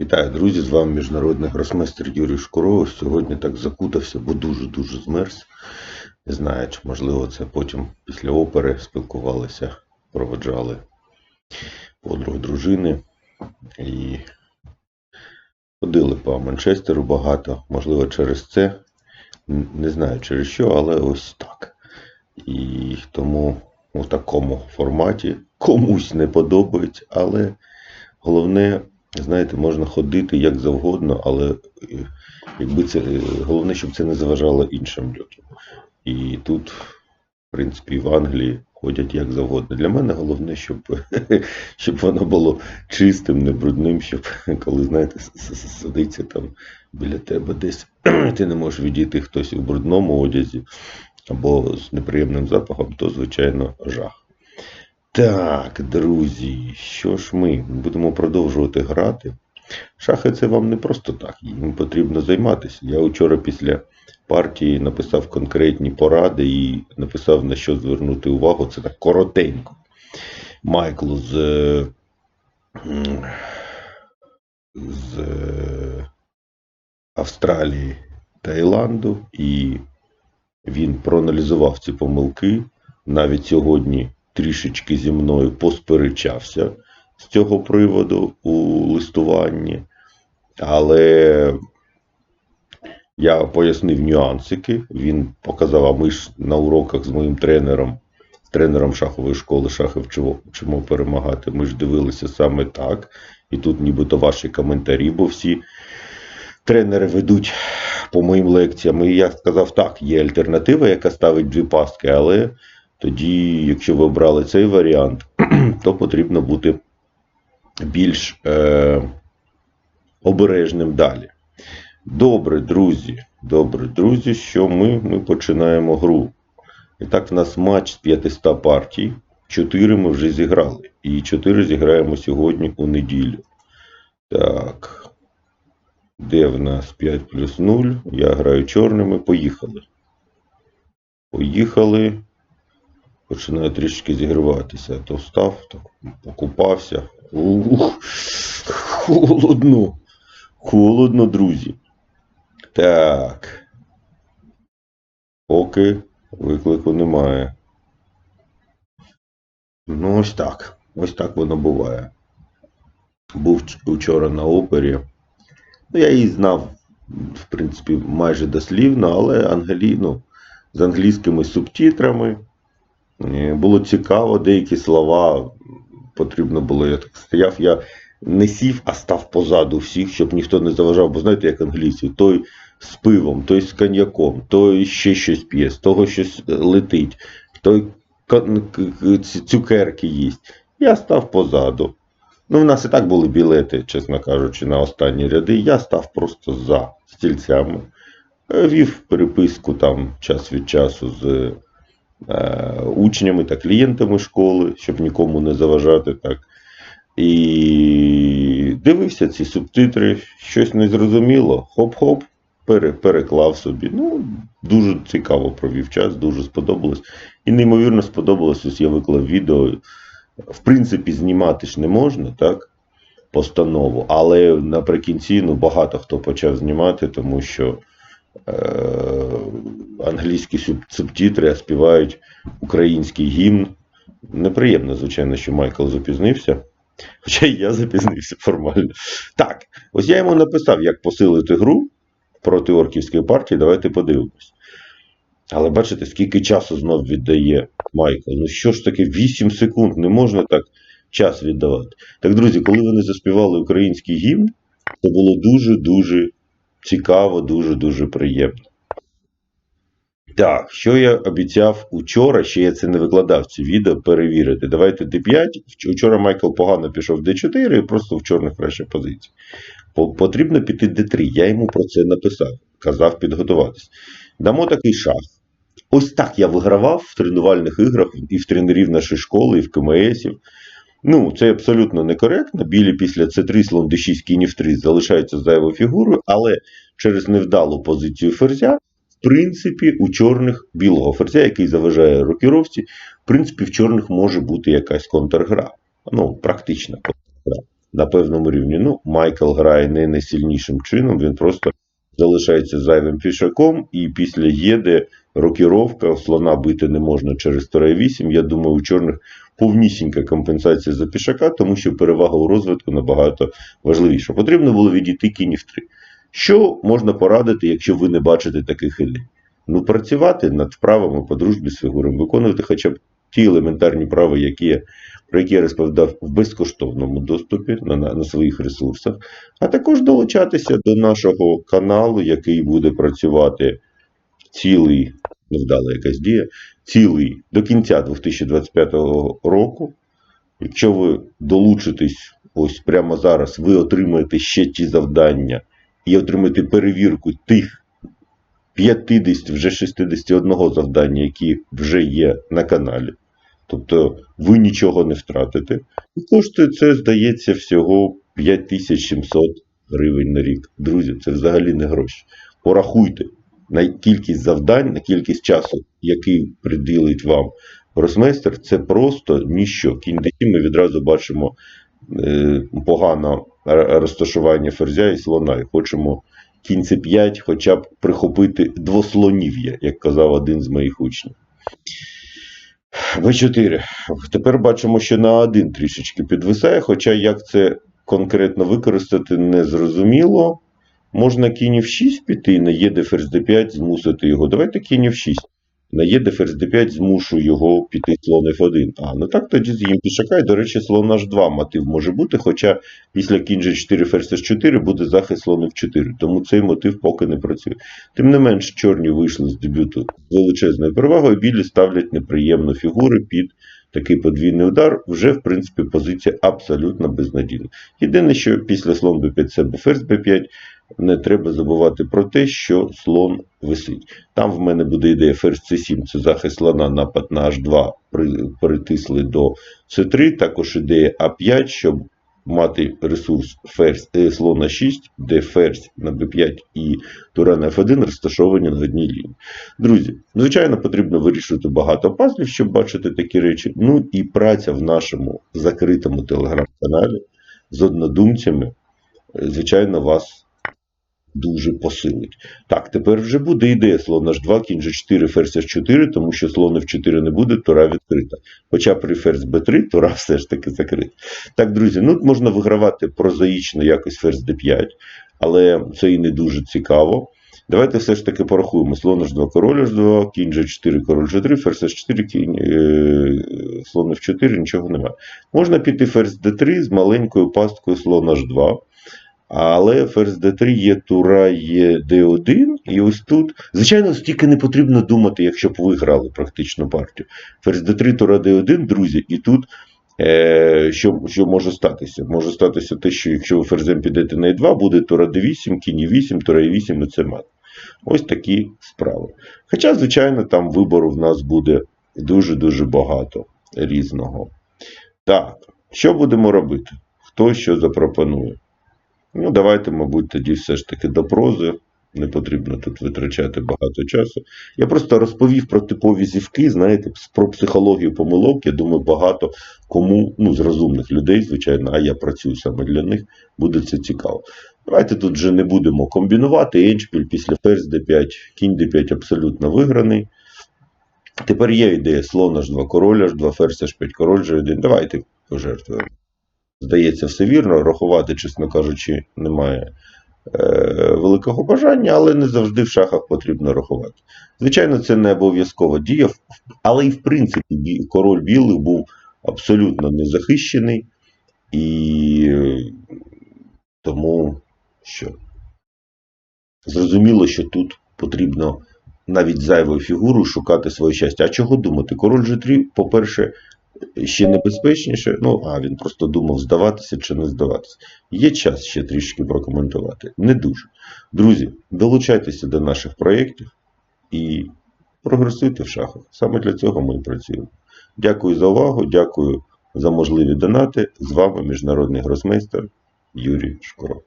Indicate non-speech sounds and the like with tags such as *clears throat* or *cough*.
Вітаю, друзі! З вами міжнародний гросмейстер Юрій Шкуров. Сьогодні так закутався, бо дуже-дуже змерз. Не знаю, чи можливо це потім після опери спілкувалися, проводжали подруг дружини і ходили по Манчестеру багато. Можливо, через це. Не знаю через що, але ось так. І тому у такому форматі комусь не подобається, але головне знаєте, можна ходити як завгодно, але е, якби це е, головне, щоб це не заважало іншим людям. І тут, в принципі, в Англії ходять як завгодно. Для мене головне, щоб, *laughs* щоб воно було чистим, не брудним, щоб коли, знаєте, с- с- сидиться там біля тебе десь, *clears throat* ти не можеш відійти хтось у брудному одязі або з неприємним запахом, то, звичайно, жах. Так, друзі, що ж ми будемо продовжувати грати. Шахи це вам не просто так, їм потрібно займатися. Я вчора після партії написав конкретні поради і написав на що звернути увагу. Це так коротенько. Майклу з, е, з е, Австралії Таїланду, і він проаналізував ці помилки. Навіть сьогодні трішечки зі мною посперечався з цього приводу у листуванні, але я пояснив нюансики. Він показав, а ми ж на уроках з моїм тренером, тренером шахової школи шахи вчимо, вчимо перемагати. Ми ж дивилися саме так. І тут нібито ваші коментарі, бо всі тренери ведуть по моїм лекціям. І я сказав, так, є альтернатива, яка ставить дві пастки, але тоді, якщо ви обрали цей варіант, *clears throat* то потрібно бути більш е, обережним далі. Добре, друзі. Добре, друзі, що ми, ми починаємо гру. І так, в нас матч з 500 партій. 4 ми вже зіграли. І 4 зіграємо сьогодні у неділю. Так. Де в нас 5 плюс 0? Я граю чорними. Поїхали. Поїхали. Починаю трішки зігріватися. То встав, так покупався. Ух, холодно. Холодно, друзі. Так. Поки виклику немає. Ну, ось так. Ось так воно буває. Був вчора на опері. Ну, я її знав, в принципі, майже дослівно, але англі... ну, з англійськими субтитрами. Було цікаво, деякі слова потрібно було. Я так стояв, я не сів, а став позаду всіх, щоб ніхто не заважав. Бо знаєте, як англійці, той з пивом, той з коньяком, той ще щось п'є, з того щось е, летить, той цукерки їсть. Я став позаду. Ну, в нас і так були білети, чесно кажучи, на останні ряди. Я став просто за стільцями. Е, Вів переписку там час від часу з учнями та клієнтами школи, щоб нікому не заважати так. І дивився ці субтитри, щось незрозуміло, хоп-хоп, пере, переклав собі. Ну, дуже цікаво провів час, дуже сподобалось. І неймовірно сподобалось, ось я виклав відео. В принципі, знімати ж не можна, так? Постанову, але наприкінці ну, багато хто почав знімати, тому що е- англійські суб- субтитри а співають український гімн. Неприємно, звичайно, що Майкл запізнився. Хоча і я запізнився формально. Так, ось я йому написав, як посилити гру проти орківської партії. Давайте подивимось. Але бачите, скільки часу знов віддає Майкл. Ну що ж таке, 8 секунд, не можна так час віддавати. Так, друзі, коли вони заспівали український гімн, то було дуже-дуже цікаво, дуже-дуже приємно. Так, що я обіцяв учора, ще я це не викладав ці відео, перевірити. Давайте D5. Вч- Вчора Майкл погано пішов D4 і просто в чорних краще позиції. Потрібно піти D3. Я йому про це написав, казав підготуватись. Дамо такий шах. Ось так я вигравав в тренувальних іграх і в тренерів нашої школи, і в КМСів. Ну, це абсолютно некоректно. Білі після С3 слон D6 кінь в 3 залишаються зайвою фігурою, але через невдалу позицію ферзя, в принципі, у чорних білого ферзя, який заважає рокіровці, в принципі, в чорних може бути якась контргра. Ну, практична контргра. на певному рівні. Ну, Майкл грає не найсильнішим чином, він просто залишається зайвим пішаком, і після єди рокіровка слона бити не можна через тура 8. Я думаю, у чорних повнісінька компенсація за пішака, тому що перевага у розвитку набагато важливіша. Потрібно було відійти кінь в 3. Що можна порадити, якщо ви не бачите таких ідей? Ну, працювати над вправами по дружбі з фігурами, виконувати хоча б ті елементарні прави, які я, про які я розповідав в безкоштовному доступі на, на, на своїх ресурсах, а також долучатися до нашого каналу, який буде працювати цілий, невдала якась дія, цілий до кінця 2025 року. Якщо ви долучитесь ось прямо зараз, ви отримаєте ще ті завдання і отримаєте перевірку тих 50, вже 61 завдання, які вже є на каналі. Тобто ви нічого не втратите. І коштує це, здається, всього 5700 гривень на рік. Друзі, це взагалі не гроші. Порахуйте на кількість завдань, на кількість часу, який приділить вам гросмейстер, це просто ніщо. D ми відразу бачимо е, погане розташування ферзя і слона, і хочемо кінь c 5 хоча б прихопити двослонів'я, як казав один з моїх учнів. В4. Тепер бачимо, що на один трішечки підвисає, хоча як це конкретно використати не зрозуміло. Можна кінь в 6 піти, на єде ферзь d5, змусити його. Давайте кінь в 6. На єде ферзь d5, змушу його піти слон f1. А, ну так тоді з'їм пішака. І, до речі, слон h2 мотив може бути, хоча після кінь g4 ферзь h4 буде захист слон f4. Тому цей мотив поки не працює. Тим не менш, чорні вийшли з дебюту з величезною перевагою, білі ставлять неприємно фігури під такий подвійний удар. Вже, в принципі, позиція абсолютно безнадійна. Єдине, що після слон b5 це або ферзь b5 не треба забувати про те, що слон висить. Там в мене буде ідея ферзь c7, це захист слона, напад на h2 перетисли до c3. Також ідея а5, щоб мати ресурс ферзь е, слона 6, де ферзь на b5 і тура на f1 розташовані на одній лінії. Друзі, звичайно, потрібно вирішити багато пазлів, щоб бачити такі речі. Ну і праця в нашому закритому телеграм-каналі з однодумцями, звичайно, вас дуже посилить. Так, тепер вже буде ідея слон h2, кінь g4, ферзь h4, тому що слон f4 не буде, тура відкрита. Хоча при ферзь b3 тура *laughs* все ж таки закрита. Так, друзі, ну можна вигравати прозаїчно якось ферзь d5, але це і не дуже цікаво. Давайте все ж таки порахуємо. Слон h2, король h2, кінь g4, король g3, ферзь h4, кінь, е, слон f4, нічого немає. Можна піти ферзь d3 з маленькою пасткою слон h2. Але ферзь d3 є тура, є d1, і ось тут. Звичайно, стільки не потрібно думати, якщо б ви грали практично партію. Ферзь d3, тура d1, друзі, і тут е, що що може статися? Може статися те, що якщо ви ферзем підете на e2, буде тура d8, кінь 8, тура e8 і це мат. Ось такі справи. Хоча, звичайно, там вибору в нас буде дуже-дуже багато різного. Так, що будемо робити? Хто що запропонує? Ну, давайте, мабуть, тоді все ж таки до прози. Не потрібно тут витрачати багато часу. Я просто розповів про типові зівки, знаєте, про психологію помилок. Я думаю, багато кому, ну, з розумних людей, звичайно, а я працюю саме для них, буде це цікаво. Давайте тут вже не будемо комбінувати. Еншпіль після ферзь d5, кінь d5 абсолютно виграний. Тепер є ідея слон h2, король h2, ферзь h5, король g1. Давайте пожертвуємо. Здається, все вірно. Рахувати, чесно кажучи, немає е, великого бажання, але не завжди в шахах потрібно рахувати. Звичайно, це не обов'язкова дія, але і в принципі король білий був абсолютно незахищений, і тому що зрозуміло, що тут потрібно навіть зайвою фігурою шукати своє щастя. А чого думати? Король G3, по-перше, ще небезпечніше. Ну, а він просто думав, здаватися чи не здаватися. Є час ще трішки прокоментувати. Не дуже. Друзі, долучайтеся до наших проєктів і прогресуйте в шахах. Саме для цього ми і працюємо. Дякую за увагу, дякую за можливі донати. З вами міжнародний гросмейстер Юрій Шкуров.